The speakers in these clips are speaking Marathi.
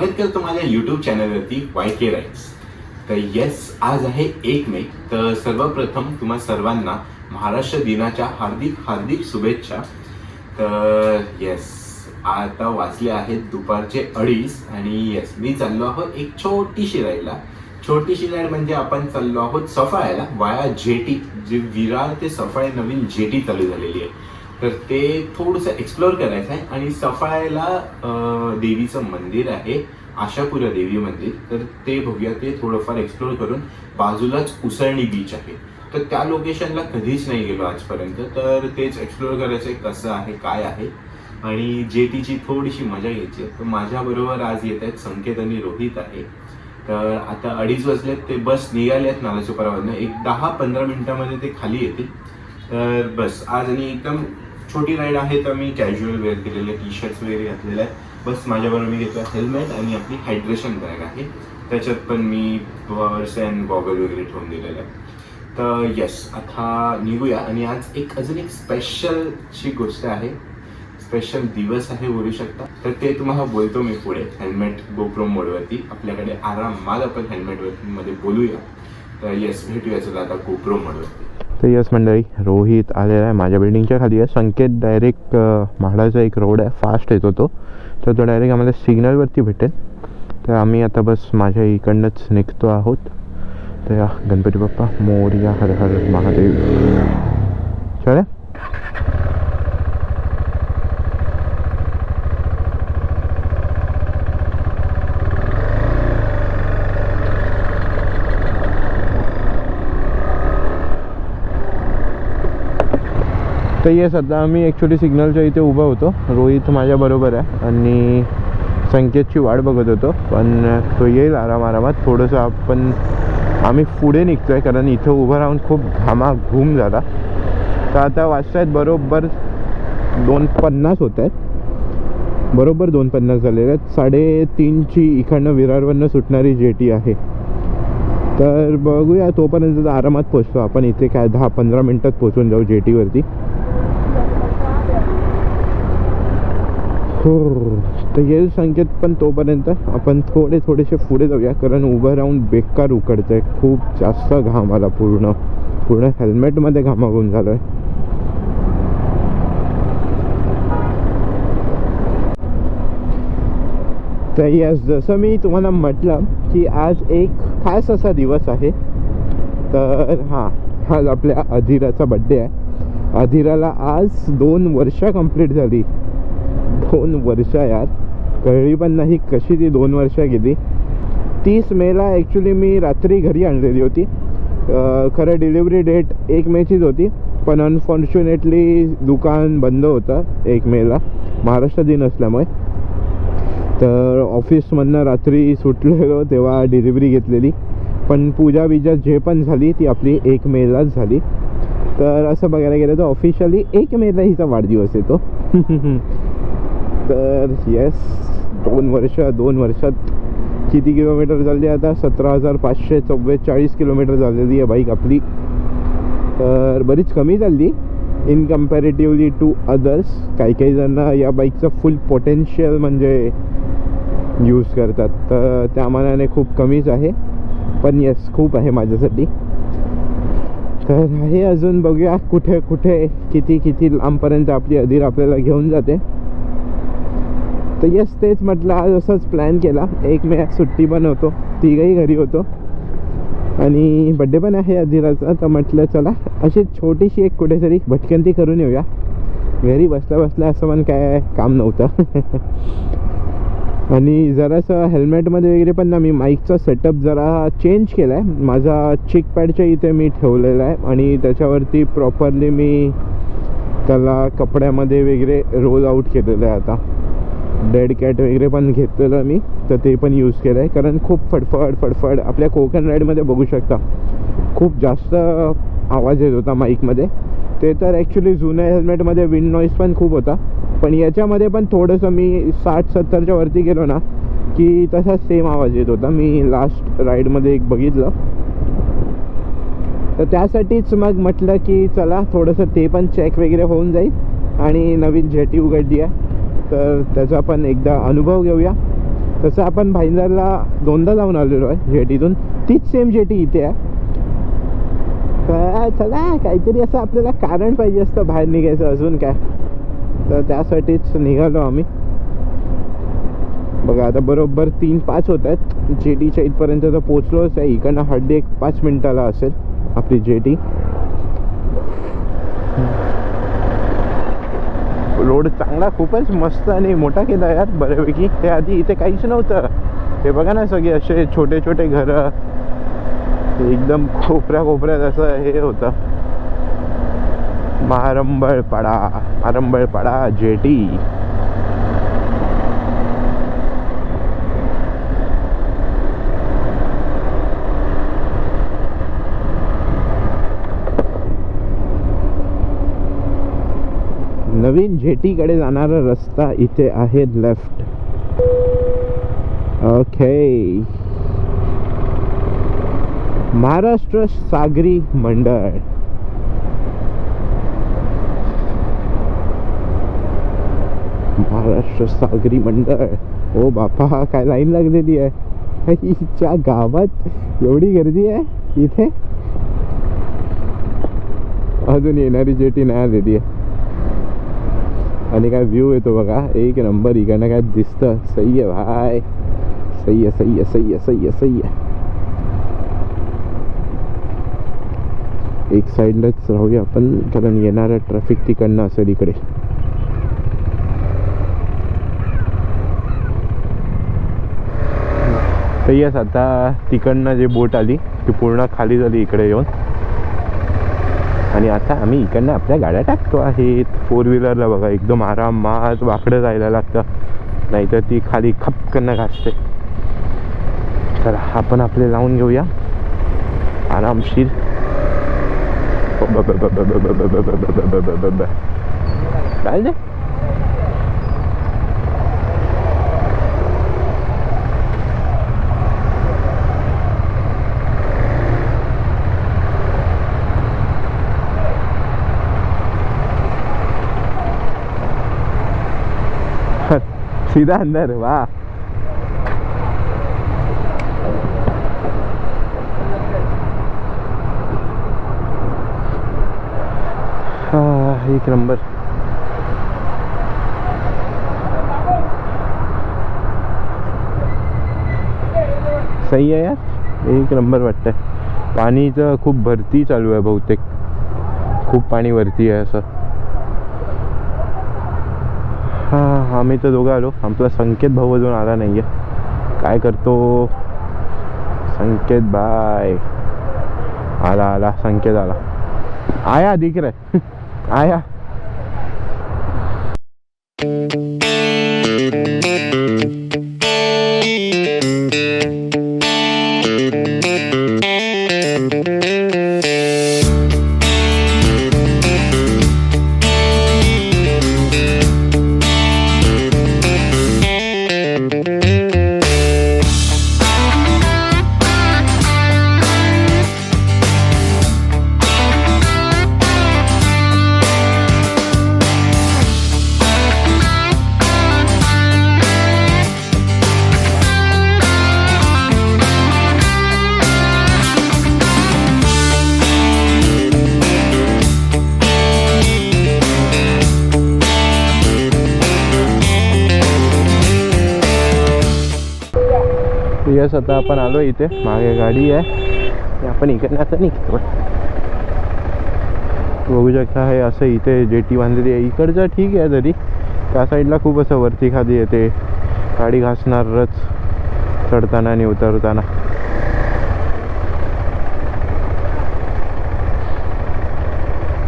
स्वागत करतो माझ्या युट्यूब चॅनलवरती वाय के राईट्स तर येस आज आहे एक मे. तर सर्वप्रथम तुम्हा सर्वांना महाराष्ट्र दिनाच्या हार्दिक हार्दिक शुभेच्छा. तर येस आता वाचले आहेत दुपारचे अडीच आणि येस मी चाललो आहोत एक छोटीशी राईडला छोटीशी राईड म्हणजे आपण चाललो आहोत सफाळ्याला वाया जेटी. जे विरार ते सफाळे नवीन जेटी चालू झालेली आहे. तर ते थोडंसं एक्सप्लोअर करायचं आहे आणि सफाळ्याला देवीचं मंदिर आहे आशापुरा देवी मंदिर. तर ते बघूया ते थोडंफार एक्सप्लोअर करून बाजूलाच उसळणी बीच आहे. तर त्या लोकेशनला कधीच नाही गेलो आजपर्यंत. तर तेच एक्सप्लोअर करायचं आहे कसं आहे काय आहे. आणि जेटीची थोडीशी मजा घ्यायची आहे. तर माझ्याबरोबर आज येत आहेत संकेत आणि रोहित आहे. तर आता अडीच वाजलेत ते बस निघाले आहेत नालासोपारावरनं एक दहा पंधरा मिनिटामध्ये ते खाली येतील. तर बस आज आणि एकदम छोटी राईड आहे तर मी कॅज्युअल वेअर केलेले टी शर्ट्स वगैरे घातलेले आहेत. बस माझ्याबरोबर मी घेतलं हेल्मेट आणि आपली हायड्रेशन बॅग आहे. त्याच्यात पण मी पर्स अँड गॉगल वगैरे ठेवून दिलेलं आहे तर येस आता निघूया. आणि आज एक अजून एक स्पेशलची गोष्ट आहे. स्पेशल दिवस आहे बोलू शकता. तर ते तुम्हाला बोलतो मी पुढे. हेल्मेट गोप्रो मोडवरती आपल्याकडे आरामात आपण हेल्मेटमध्ये बोलूया. तर येस भेटूया चला आता गोप्रो मोडवरती तर यस मंडळी. रोहित आलेला आहे माझ्या बिल्डिंगच्या खाली. आहे संकेत डायरेक्ट म्हाडाचा एक रोड आहे. फास्ट येतो तो तर तो डायरेक्ट आम्हाला सिग्नलवरती भेटेल. तर आम्ही आता बस माझ्या इकडनंच निघतो आहोत. तर या गणपती बाप्पा मोर्या हर हर महादेव. चला. तर येस आता आम्ही ॲक्च्युली सिग्नलच्या इथे उभा होतो. रोहित माझ्याबरोबर आहे आणि संकेतची वाट बघत होतो. पण तो येईल आराम आरामात थोडंसं आपण आम्ही पुढे निघतो आहे कारण इथं उभं राहून खूप घामाघूम झाला. तर आता वाजत आहेत बरोबर दोन पन्नास होत आहेत बरोबर दोन पन्नास झालेले आहेत. साडेतीनची इकडनं विरारवरनं सुटणारी जेटी आहे. तर बघूया तोपर्यंत आरामात पोचतो आपण इथे काय दहा पंधरा मिनटात पोचून जाऊ जेटीवरती. हो. तर येईल संकेत पण तोपर्यंत आपण थोडे थोडेसे पुढे जाऊया. कारण उभं राहून बेकार उकडतंय. खूप जास्त घाम आला पूर्ण. पूर्ण हेल्मेटमध्ये घामाघूम झालोय. तर यस जसं मी तुम्हाला म्हटलं की आज एक खास असा दिवस आहे. तर हां आज आपल्या अधिराचा बड्डे आहे. अधिराला आज दोन वर्ष कंप्लीट झाली. दोन वर्ष यार कळली पण नाही कशी ती दोन वर्ष गेली. तीस मेला ॲक्च्युली मी रात्री घरी आणलेली होती. खरं डिलिव्हरी डेट एक मेचीच होती पण अनफॉर्च्युनेटली दुकान बंद होतं एक मेला. महाराष्ट्र दिन असल्यामुळे. तर ऑफिसमधनं रात्री सुटलेलो तेव्हा डिलिव्हरी घेतलेली. पण पूजा बिजा जे पण झाली ती आपली एक मेलाच झाली. तर असं बघायला गेलं तर ऑफिशियली एक मेला हिचा वाढदिवस येतो. तर येस दोन वर्ष दोन वर्षात किती किलोमीटर झाली आता? सतरा हजार पाचशे चव्वेचाळीस किलोमीटर झालेली आहे बाईक आपली. तर बरीच कमी चालली इन कम्पॅरेटिव्हली टू अदर्स काही काही जण या बाईकचं फुल पोटेन्शियल म्हणजे यूज करतात. तर त्या मनाने खूप कमीच आहे. पण येस खूप आहे माझ्यासाठी. तर हे अजून बघूया कुठे कुठे किती किती लांबपर्यंत आपली अधीर आपल्याला घेऊन जाते. तर येस तेच म्हटलं आज असंच प्लॅन केला. एक मे सुट्टी पण होतो तिघही घरी होतो. आणि बड्डे पण आहे अधिराचा तर म्हटलं चला अशी छोटीशी एक कुठेतरी भटकंती करून येऊया. घरी बसल्या बसल्या असं पण काय काम नव्हतं. आणि जरासं हेल्मेटमध्ये वगैरे पण ना मी माईकचा सेटअप जरा चेंज केला आहे माझा चिक पॅडच्या इथे मी ठेवलेला आहे. आणि त्याच्यावरती प्रॉपरली मी त्याला कपड्यामध्ये वगैरे रोल आऊट केलेलं आहे आता. डेड कॅट वगैरे पण घेतलेलं मी तर ते पण यूज केलं आहे कारण खूप फडफड फडफड आपल्या कोकण राईडमध्ये बघू शकता. खूप जास्त आवाज येत होता माईकमध्ये ते तर ॲक्च्युली जुन्या हेल्मेटमध्ये विंड नॉईज पण खूप होता. पण याच्यामध्ये पण थोडंसं मी साठ सत्तरच्या वरती गेलो ना की तसा सेम आवाज येत होता. मी लास्ट राईडमध्ये एक बघितलं. तर त्यासाठीच मग म्हटलं की चला थोडंसं ते पण चेक वगैरे होऊन जाईल. आणि नवीन झेटी उघडली आहे. तर त्याचा पण एकदा अनुभव घेऊया. तसं आपण भाईंदरला दोनदा जाऊन आलेलो आहे जेटीतून. तीच सेम जेटी इथे आहे. काय चला काहीतरी असं आपल्याला कारण पाहिजे असतं बाहेर निघायचं अजून काय. तर त्यासाठीच निघालो आम्ही. बघा आता बरोबर तीन पाच होत आहेत. जेटीच्या इथपर्यंत तर पोचलोच आहे. इकडनं हड्डी एक पाच मिनिटाला असेल आपली जेटी. रोड चांगला खूपच मस्त आणि मोठा केला यार बऱ्यापैकी. हे आधी इथे काहीच नव्हतं. हे बघा ना सगळे असे छोटे छोटे घरं. एकदम कोपऱ्या खोपऱ्यात असं हे होतं. महारंबळपाडा महारंबळपाडा जेटी. नवीन जेटीकडे जाणारा रस्ता इथे आहे लेफ्ट. ओके महाराष्ट्र सागरी मंडळ. महाराष्ट्र सागरी मंडळ. ओ बापा काय लाईन लागलेली आहे? हिच्या गावात एवढी गर्दी आहे इथे? अजून येणारी जेटी नाही आलेली आहे. आणि काय व्ह्यू येतो बघा. एक नंबर इकडनं काय दिसतं. सही आहे भाय सही आहे सही आहे सही आहे सही आहे सही आहे एक साईडलाच राहूया आपण कारण येणारं ट्रॅफिक तिकडनं असेल इकडे. तर येस आता तिकडनं जे बोट आली ती पूर्ण खाली झाली इकडे येऊन. आणि आता आम्ही इकडनं आपल्या गाड्या टाकतो आहेत फोर व्हीलरला बघा एकदम आरामात वाकडं जायला लागतं नाहीतर ती खाली खपकन घासते तर आपण आपले लावून घेऊया आरामशीर चालेल दे सीधा अंदर वाह एक नंबर सही आहे यार? एक नंबर वाटतंय पाणीचं खूप भरती चालू आहे बहुतेक। खूप पाणी वरती आहे असं आम्ही तर दोघं आलो. आपला संकेत भाऊ अजून आला है काय करतो? संकेत बाय. आला आला. संकेत आला. आया, दिख रहा है. आया. यस आता आपण आलो इथे. मागे गाडी आहे. आपण इकडनं आता निघतो. बघू शकता हे असं इथे जेटी बांधलेली आहे. इकडचं ठीक आहे तरी. त्या साईडला खूप असं वरती खाली येते. गाडी घासणारच चढताना आणि उतरताना.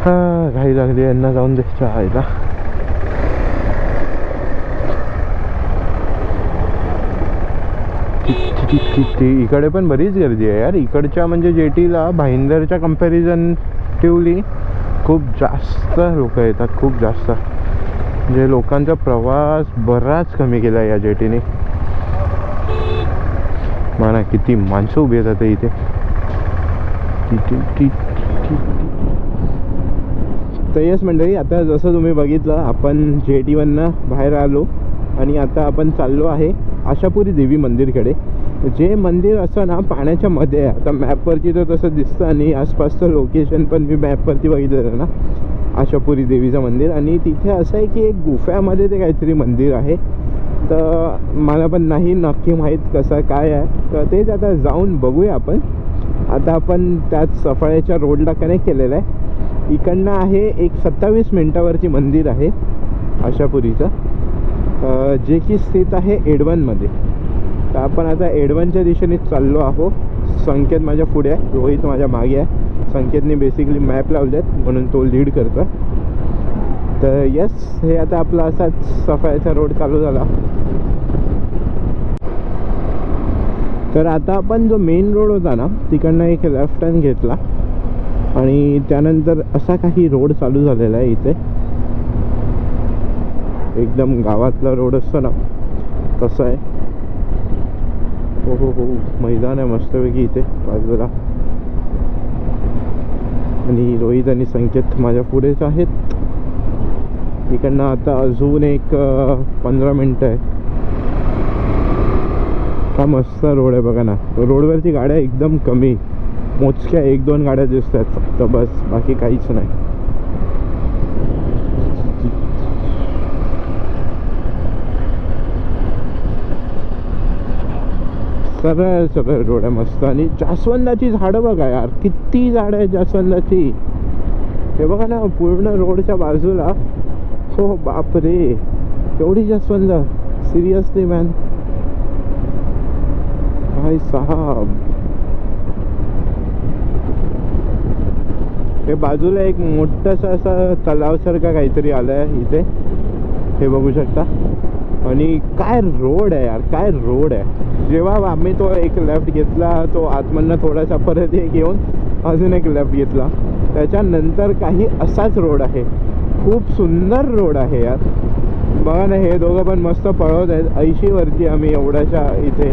हा घाई लागली यांना जाऊन दे चहायला. ठीक ठीक ठीक इकडे पण बरीच गर्दी आहे यार. इकडच्या म्हणजे जेटीला भाईंदरच्या कम्पॅरिझनटिवली खूप जास्त लोक येतात खूप जास्त. म्हणजे लोकांचा प्रवास बराच कमी केला या जेटीने. म्हणा किती माणसं उभी येतात इथे. टी- तर येस मंडळी आता जसं तुम्ही बघितलं आपण जे बाहेर आलो आणि आता आपण चाललो आहे आशापुरी देवी मंदिरकडे. जे मंदिर असं ना पाण्याच्या मध्ये आहे आता मॅपवरती तर तसं दिसतं आणि आसपासचं लोकेशन पण मी मॅपवरती बघितलेलं ना. आशापुरी देवीचं मंदिर आणि तिथे असं आहे की एक गुफ्यामध्ये ते काहीतरी मंदिर आहे. तर मला पण नाही नक्की माहीत कसं काय आहे. तर तेच आता जाऊन बघूया आपण. आता आपण त्यात सफाळ्याच्या रोडला कनेक्ट केलेलं आहे. इकडनं आहे एक सत्तावीस मिनटावरती मंदिर आहे आशापुरीचं. जे की स्थित आहे एडवनमध्ये. तर आपण आता एडवनच्या दिशेने चाललो आहोत. संकेत माझ्या पुढे आहे. रोहित माझ्या मागे आहे. संकेतने बेसिकली मॅप लावले आहेत म्हणून तो लीड करतो तर यस हे आता आपला असाच सफाईचा रोड चालू झाला. तर आता आपण जो मेन रोड होता ना तिकडनं एक लेफ्ट टर्न घेतला. आणि त्यानंतर असा काही रोड चालू झालेला आहे इथे. एकदम गावातला रोड असतो ना तसं आहे. हो हो हो मैदान आहे मस्तपैकी इथे बाजूला. आणि रोहित आणि संकेत माझ्या पुढेच आहेत. इकडनं आता अजून एक पंधरा मिनटं आहे हा मस्त रोड आहे बघा ना. रोडवरती गाड्या एकदम कमी. मोजक्या एक दोन गाड्या दिसत आहेत फक्त बस. बाकी काहीच नाही. सरळ सरळ रोड आहे मस्त आणि जास्वंदाची झाडं बघा यार. किती झाडं आहेत जास्वंदाची. हे बघा ना पूर्ण रोडच्या बाजूला. हो बापरे. एवढी जास्वंद. सिरियसली मॅन भाई साहब. हे बाजूला एक मोठंसं असं तलावसारखं काहीतरी आलं आहे इथे. हे बघू शकता. आणि काय रोड आहे यार. काय रोड आहे. जेव्हा आम्ही तो एक लेफ्ट घेतला तो आतमधनं थोडासा परत एक घेऊन अजून एक लेफ्ट घेतला. त्याच्यानंतर काही असाच रोड आहे. खूप सुंदर रोड आहे यार. बघा ना हे दोघं पण मस्त पळवत आहेत. ऐंशीवरती आम्ही एवढ्याच्या इथे.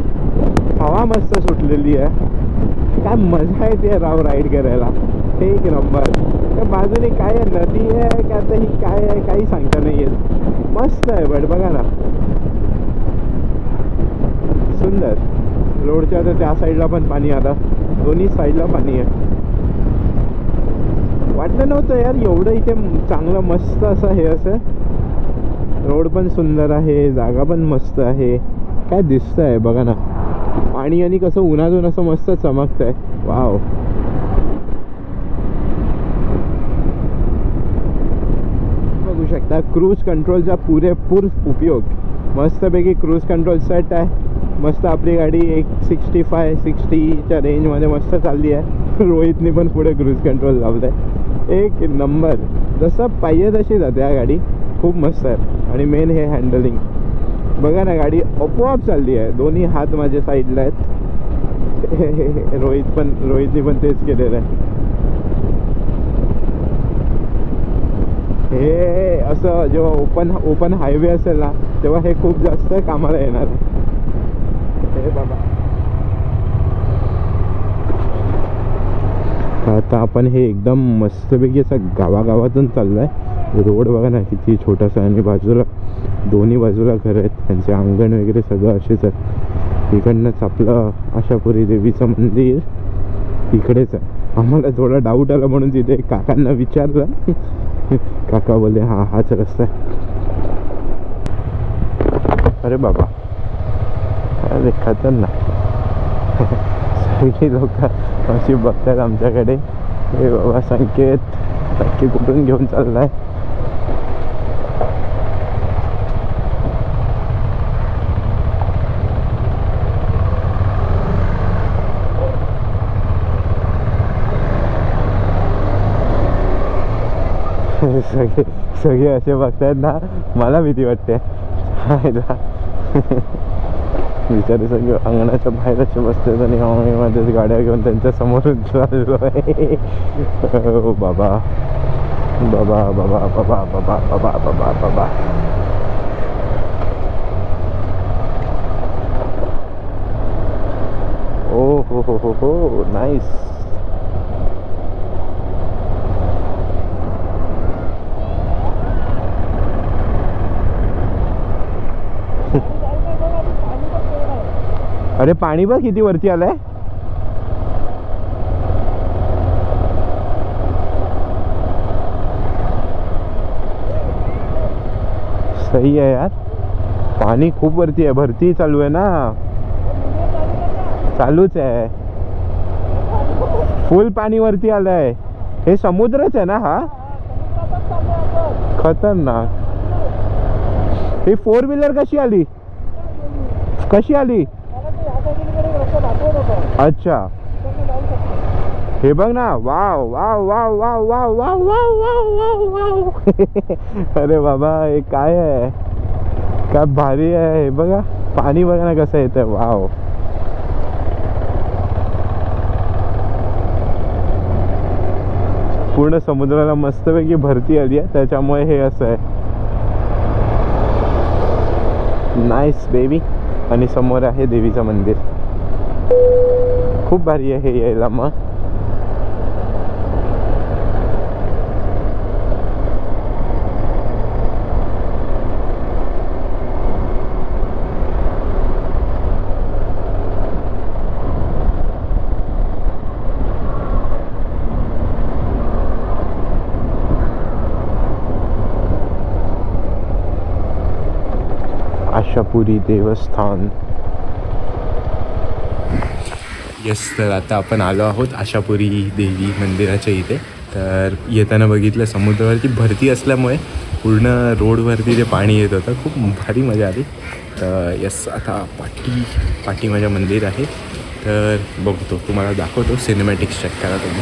हवा मस्त सुटलेली आहे. काय मजा येते राव राईड करायला. एक नंबर त्या बाजूने काय आहे? नदी आहे का? आता ही काय आहे? काही सांगता नाही येत. मस्त आहे बट बघा ना. सुंदर. रोडच्या तर त्या साईडला पण पाणी आलं. दोन्ही साईडला पाणी आहे. वाटलं नव्हतं यार एवढं इथे चांगलं मस्त असं हे असं. रोड पण सुंदर आहे जागा पण मस्त आहे. काय दिसतं आहे बघा ना. पाणी आणि कसं उन्हातून असं मस्त चमकत आहे वाव. बघू शकता क्रूज कंट्रोलचा पुरेपूर उपयोग. मस्तपैकी क्रूज कंट्रोल सेट आहे. मस्त आपली गाडी एक सिक्स्टी फाय सिक्स्टीच्या रेंजमध्ये मस्त चालली आहे. रोहितने पण पुढे क्रूज कंट्रोल लावलं आहे एक नंबर जसं पाहिजे तशी जाते हा गाडी. खूप मस्त आहे. आणि मेन हे हँडलिंग बघा ना गाडी आपोआप चालली आहे. दोन्ही हात माझ्या साईडला आहेत. रोहित पण रोहितने पण तेच केलेलं आहे. हे असं जेव्हा ओपन ओपन हायवे असेल ना तेव्हा हे खूप जास्त कामाला येणार हे बाबा. आता आपण हे एकदम मस्तपैकी असं गावागावातून चाललो आहे रोड बघा ना किती छोटासा आणि बाजूला दोन्ही बाजूला घर आहेत. त्यांचे अंगण वगैरे सगळं असेच आहे. इकडनंच आपलं आशापुरी देवीचं मंदिर इकडेच आहे. आम्हाला थोडा डाऊट आला म्हणून तिथे काकांना विचारलं. काका बोलले हा हाच रस्ता आहे. अरे बाबा. अरे खतरनाक. सगळी लोक अशी बघतात आमच्याकडे. हे बाबा संकेत. नक्की कुठून घेऊन चाललाय? सगळे सगळे असे बघतायत ना. मला भीती वाटते. बिचारी बिचारे सगळे अंगणाच्या बाहेर असे बसतात आणि आम्ही मध्येच गाड्या घेऊन त्यांच्या समोरून चाललो आहे. हो बाबा. बाबा बाबा बाबा बाबा बाबा बाबा बाबा. ओ हो हो हो हो. नाईस अरे पाणी बघ किती वरती आलंय. सही आहे यार. पाणी खूप वरती आहे भरती चालू आहे ना. चालूच आहे. फुल पाणी वरती आलंय. हे समुद्रच आहे ना हा? खतरनाक. ही फोर व्हीलर कशी आली? कशी आली? अच्छा. हे बघ ना wow wow wow wow wow wow wow wow wow wow. अरे बाबा हे काय आहे? काय भारी आहे हे बघा. पाणी बघा ना कसं येतं वाव. पूर्ण समुद्राला मस्तपैकी भरती आली आहे. त्याच्यामुळे हे असं आहे. नाईस बेबी आणि समोर आहे देवीचं मंदिर. खूप भारी आहे हे यायला मग. आशापुरी देवस्थान. येस तर आता आपण आलो आहोत आशापुरी देवी मंदिराच्या इथे. तर येताना बघितलं समुद्रावरती भरती असल्यामुळे पूर्ण रोडवरती ते पाणी येत होतं. खूप भारी मजा आली. तर येस आता पाठी पाठी माझ्या मंदिर आहे. तर बघतो तुम्हाला दाखवतो सिनेमॅटिक्स चेक करा तुम्ही.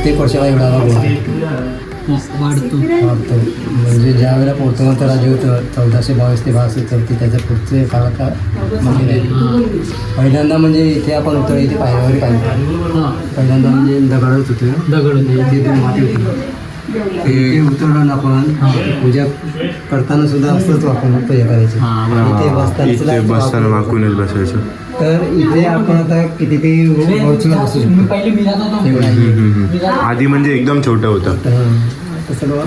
प्रत्येक वर्षाला एवढा वाढतो. वाढतो. म्हणजे ज्या वेळेला पोर्तुगालचा राज्य होतं चौदाशे बावीस ते बावीस चौथी त्याच्या पुढचे काळात मंदिर आहे पहिल्यांदा म्हणजे इथे आपण उतर इथे पायऱ्यावर पाहिजे. हां. पहिल्यांदा म्हणजे दगडच होते दगड होते इथे ते माती होती. ते उतरलो ना आपण पूजा करताना सुद्धा असंच आपण पूजा करायची. हां इथे बसताना बसताना वाकूनच बसायचं. तर इथे आपण आता कितीतरी वरचूला बसू शकतो. आधी म्हणजे एकदम छोटं होतं. तर सगळं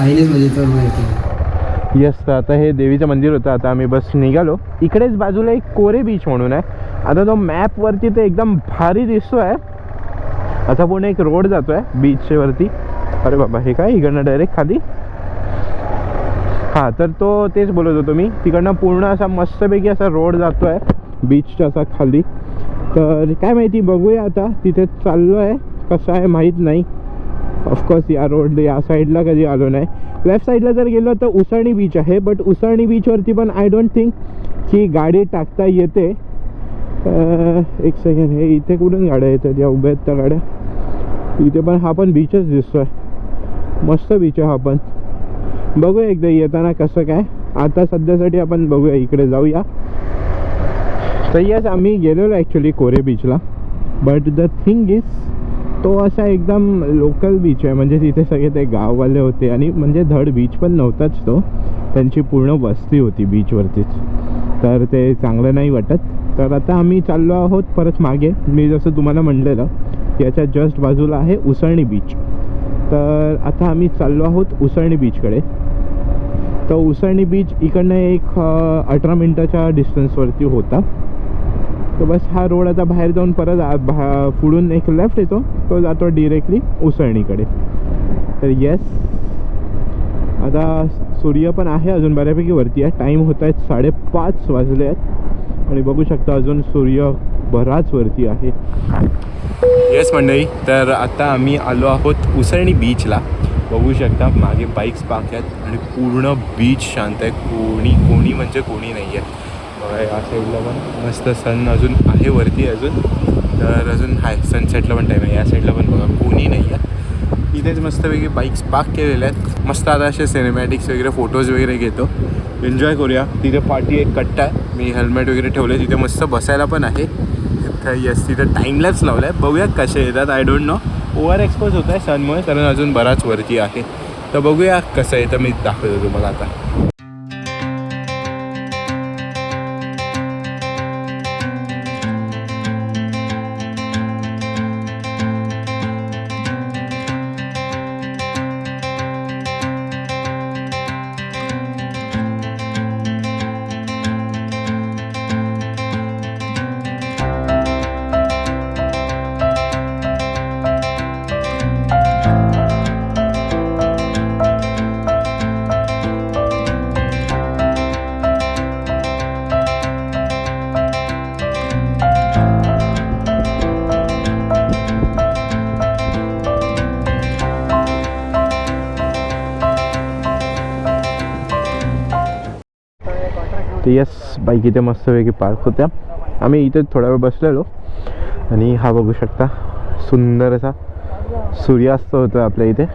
आईनेच म्हणजे तर माहिती. येस तर आता हे देवीचं मंदिर होतं. आता आम्ही बस निघालो. इकडेच बाजूला एक कोरे बीच म्हणून आहे. आता तो मॅपवरती ते एकदम भारी दिसतो आहे आता पूर्ण एक रोड जातो आहे बीचच्या वरती. अरे बाबा हे काय? इकडनं डायरेक्ट खाली? हां तर तो तेच बोलत होतो मी. तिकडनं पूर्ण असा मस्तपैकी असा रोड जातो आहे बीचच्या असा खाली. तर काय माहिती बघूया आता तिथे चाललो आहे कसं आहे माहीत नाही. ऑफकोर्स या रोड या साईडला कधी आलो नाही. लेफ्ट साईडला जर गेलो तर उसळणी बीच आहे बट उसळणी बीचवरती पण आय डोंट थिंक की गाडी टाकता येते. एक सेकंड हे इथे कुठून गाड्या येतात? या उभ्या आहेत त्या गाड्या. इथे पण हा पण बीचच दिसतोय. मस्त बीच आहे हा पण. बघूया एकदा येताना कसं काय. आता सध्यासाठी आपण बघूया इकडे जाऊया. तर यस आम्ही गेलेलो ॲक्च्युली कोरे बीचला बट द थिंग इज तो असा एकदम लोकल बीच आहे. म्हणजे तिथे सगळे ते गाववाले होते. आणि म्हणजे धड बीच पण नव्हताच तो. त्यांची पूर्ण वस्ती होती बीचवरतीच तर ते चांगलं नाही वाटत. तर आता आम्ही चाललो आहोत परत मागे. मी जसं तुम्हाला म्हणलेलं याच्या जस्ट बाजूला आहे उसळणी बीच तर आता आम्ही चाललो आहोत उसळणी बीचकडे तर उसळणी बीच इकडनं एक अठरा मिनटाच्या डिस्टन्सवरती होता. तर बस हा रोड आता बाहेर जाऊन परत आ- भा पुढून एक लेफ्ट येतो. तो जातो डिरेक्टली उसळणीकडे. तर येस आता सूर्य पण आहे अजून बऱ्यापैकी वरती आहे. टाईम होत आहेत साडेपाच वाजले आहेत. आणि बघू शकता अजून सूर्य बराच वरती आहे. येस मंडळी तर आता आम्ही आलो आहोत उसळणी बीचला बघू शकता मागे बाईक्स पार्क आहेत आणि पूर्ण बीच शांत आहे. कोणी कोणी म्हणजे कोणी नाही आहे या साईडला पण मस्त सन अजून आहे वरती अजून. तर अजून आहे सनसेटला पण टाईम आहे. या साईडला पण बघा कोणी नाही आहे. इथेच मस्तपैकी बाईक्स पार्क केलेल्या आहेत. मस्त आता असे सिनेमॅटिक्स वगैरे फोटोज वगैरे घेतो. एन्जॉय करूया. तिथे पाठी एक कट्टा आहे. मी हेल्मेट वगैरे ठेवलं तिथे मस्त बसायला पण आहे. तर येस तिथं टाईमलॅप्स लावला आहे बघूया कसे येतात. I don't know over expose होत आहे सनमुळे कारण अजून बराच वरती आहे. तर बघूया कसं येतं मी दाखवतो तुम्हाला आता. तर यस बाईक इथे मस्तपैकी पार्क होत्या. आम्ही इथे थोडा वेळ बसलेलो. आणि हा बघू शकता सुंदर असा सूर्यास्त होतो आपल्या इथे.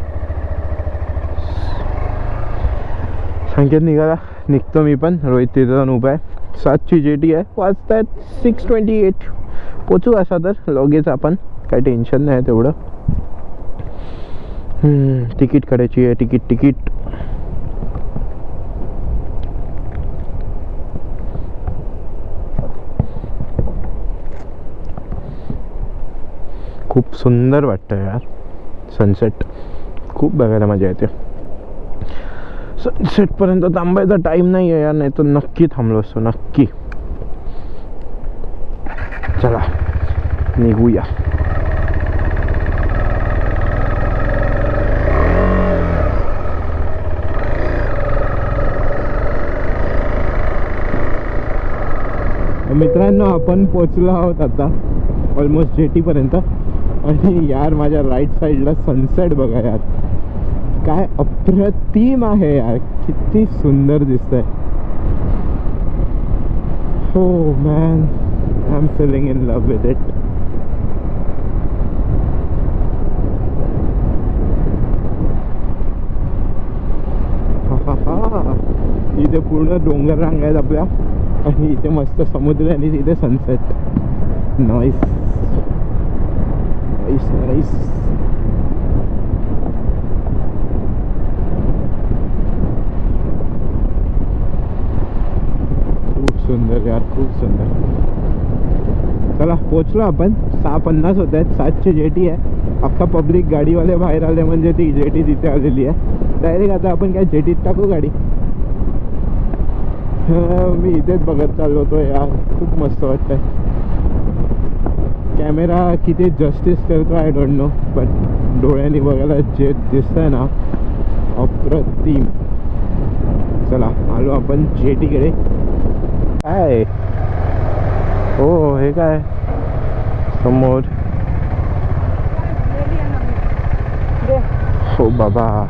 संकेत निघाला. निघतो मी पण. रोहित तिथे जाऊन उभा आहे. सातची जे टी आहे. वाजतायत सिक्स ट्वेंटी एट पोचू असा तर. लगेच आपण काही टेन्शन नाही तेवढं. तिकीट काढायची आहे. Ticket ticket. खूप सुंदर वाटतं यार. सनसेट खूप बघायला मजा येते. सनसेटपर्यंत थांबायचा टाईम नाही आहे यार नाही तर नक्की थांबलो असतो नक्की. चला निघूया. मित्रांनो आपण पोचलो आहोत आता. ऑलमोस्ट जेटीपर्यंत आणि यार माझ्या राईट साईडला सनसेट बघा यार. काय अप्रतिम आहे यार. किती सुंदर दिसतंय. हो man I am feeling in love with it इथे पूर्ण डोंगर रांग आहेत आपल्या. आणि इथे मस्त समुद्र आहे आणि तिथे सनसेट नॉईस رئيس رئيس खूप सुंदर यार खूप सुंदर. चला पोचलो आपण. सहा पन्नास होत आहेत. सातशे जेटी आहे. अख्खा पब्लिक गाडीवाले बाहेर आले म्हणजे ती जेटी तिथे आलेली आहे. डायरेक्ट आता आपण काय जेटीत टाकू गाडी? हा, मी इथेच बघत चाललो होतो यार. खूप मस्त वाटतंय. कॅमेरा किती जस्टिस करतो आय डोंट नो बट डोळ्यांनी बघायला जे दिसतंय ना अप्रतिम. चला आलो आपण जेटीकडे. काय? हो हे काय? समोर. हो बाबा.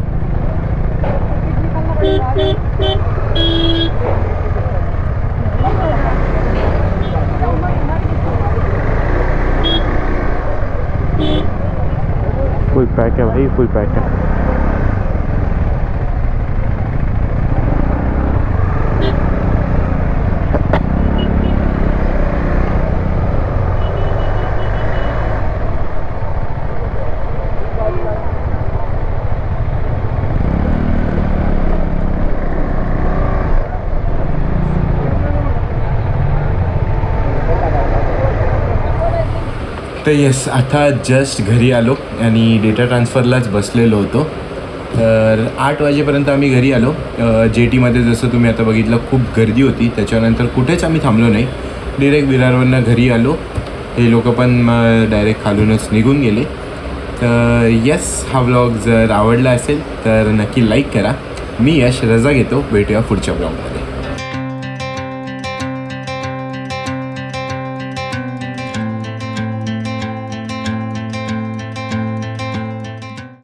फुल पैक है भाई फुल पैक है तर येस आता जस्ट घरी आलो आणि डेटा ट्रान्सफरलाच बसलेलो होतो. तर आठ वाजेपर्यंत आम्ही घरी आलो. जे टीमध्ये जसं तुम्ही आता बघितलं खूप गर्दी होती. त्याच्यानंतर कुठेच आम्ही थांबलो नाही. डिरेक्ट विरारवरनं घरी आलो. हे लोक पण डायरेक्ट खालूनच निघून गेले. तर येस हा व्लॉग जर आवडला असेल तर नक्की लाईक करा. मी यश रजा घेतो. भेटूया पुढच्या ब्लॉगमध्ये